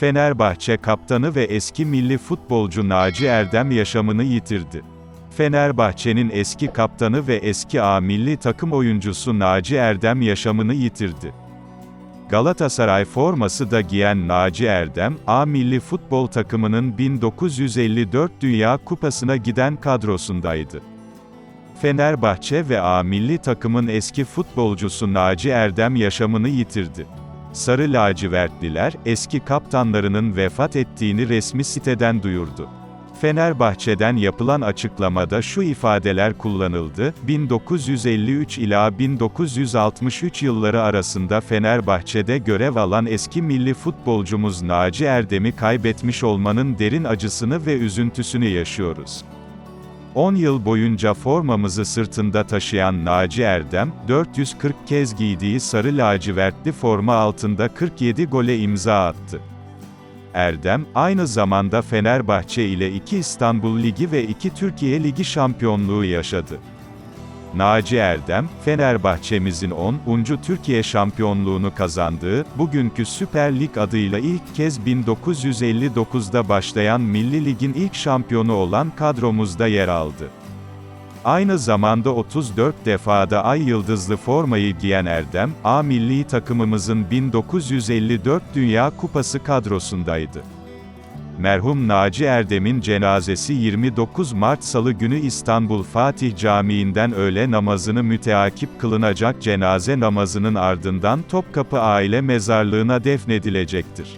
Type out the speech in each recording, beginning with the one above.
Fenerbahçe kaptanı ve eski milli futbolcu Naci Erdem yaşamını yitirdi. Fenerbahçe'nin eski kaptanı ve eski A milli takım oyuncusu Naci Erdem yaşamını yitirdi. Galatasaray forması da giyen Naci Erdem, A milli futbol takımının 1954 Dünya Kupası'na giden kadrosundaydı. Fenerbahçe ve A milli takımın eski futbolcusu Naci Erdem yaşamını yitirdi. Sarı lacivertliler, eski kaptanlarının vefat ettiğini resmi siteden duyurdu. Fenerbahçe'den yapılan açıklamada şu ifadeler kullanıldı, 1953 ila 1963 yılları arasında Fenerbahçe'de görev alan eski milli futbolcumuz Naci Erdem'i kaybetmiş olmanın derin acısını ve üzüntüsünü yaşıyoruz. 10 yıl boyunca formamızı sırtında taşıyan Naci Erdem, 440 kez giydiği sarı lacivertli forma altında 47 gole imza attı. Erdem, aynı zamanda Fenerbahçe ile iki İstanbul Ligi ve iki Türkiye Ligi şampiyonluğu yaşadı. Naci Erdem, Fenerbahçemizin 10. Türkiye şampiyonluğunu kazandığı, bugünkü Süper Lig adıyla ilk kez 1959'da başlayan Milli Lig'in ilk şampiyonu olan kadromuzda yer aldı. Aynı zamanda 34 defada ay yıldızlı formayı giyen Erdem, A milli takımımızın 1954 Dünya Kupası kadrosundaydı. Merhum Naci Erdem'in cenazesi 29 Mart Salı günü İstanbul Fatih Camii'nden öğle namazını müteakip kılınacak cenaze namazının ardından Topkapı Aile Mezarlığı'na defnedilecektir.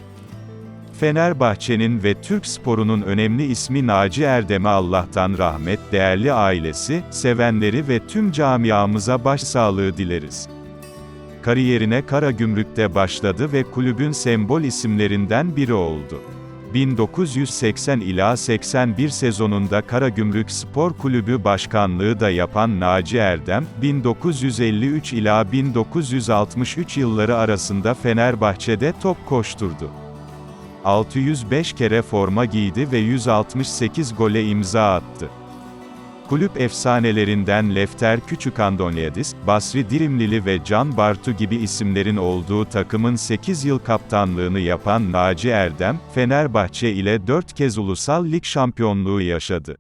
Fenerbahçe'nin ve Türk sporunun önemli ismi Naci Erdem'e Allah'tan rahmet, değerli ailesi, sevenleri ve tüm camiamıza başsağlığı dileriz. Kariyerine Karagümrük'te başladı ve kulübün sembol isimlerinden biri oldu. 1980 ila 81 sezonunda Karagümrük Spor Kulübü başkanlığı da yapan Naci Erdem, 1953 ila 1963 yılları arasında Fenerbahçe'de top koşturdu. 605 kere forma giydi ve 168 gole imza attı. Kulüp efsanelerinden Lefter Küçükandonyadis, Basri Dirimlili ve Can Bartu gibi isimlerin olduğu takımın 8 yıl kaptanlığını yapan Naci Erdem, Fenerbahçe ile 4 kez ulusal lig şampiyonluğu yaşadı.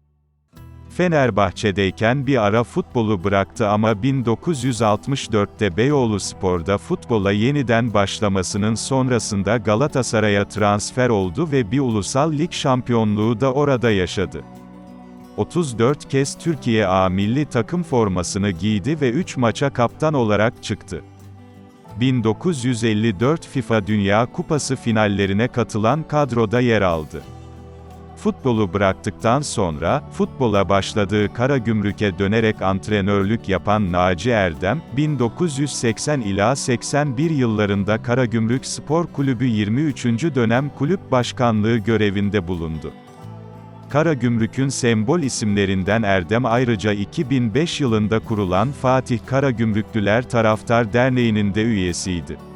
Fenerbahçe'deyken bir ara futbolu bıraktı ama 1964'te Beyoğlu Spor'da futbola yeniden başlamasının sonrasında Galatasaray'a transfer oldu ve bir ulusal lig şampiyonluğu da orada yaşadı. 34 kez Türkiye A milli takım formasını giydi ve 3 maça kaptan olarak çıktı. 1954 FIFA Dünya Kupası finallerine katılan kadroda yer aldı. Futbolu bıraktıktan sonra, futbola başladığı Karagümrük'e dönerek antrenörlük yapan Naci Erdem, 1980 ila 81 yıllarında Karagümrük Spor Kulübü 23. dönem kulüp başkanlığı görevinde bulundu. Karagümrük'ün sembol isimlerinden Erdem ayrıca 2005 yılında kurulan Fatih Karagümrüklüler Taraftar Derneği'nin de üyesiydi.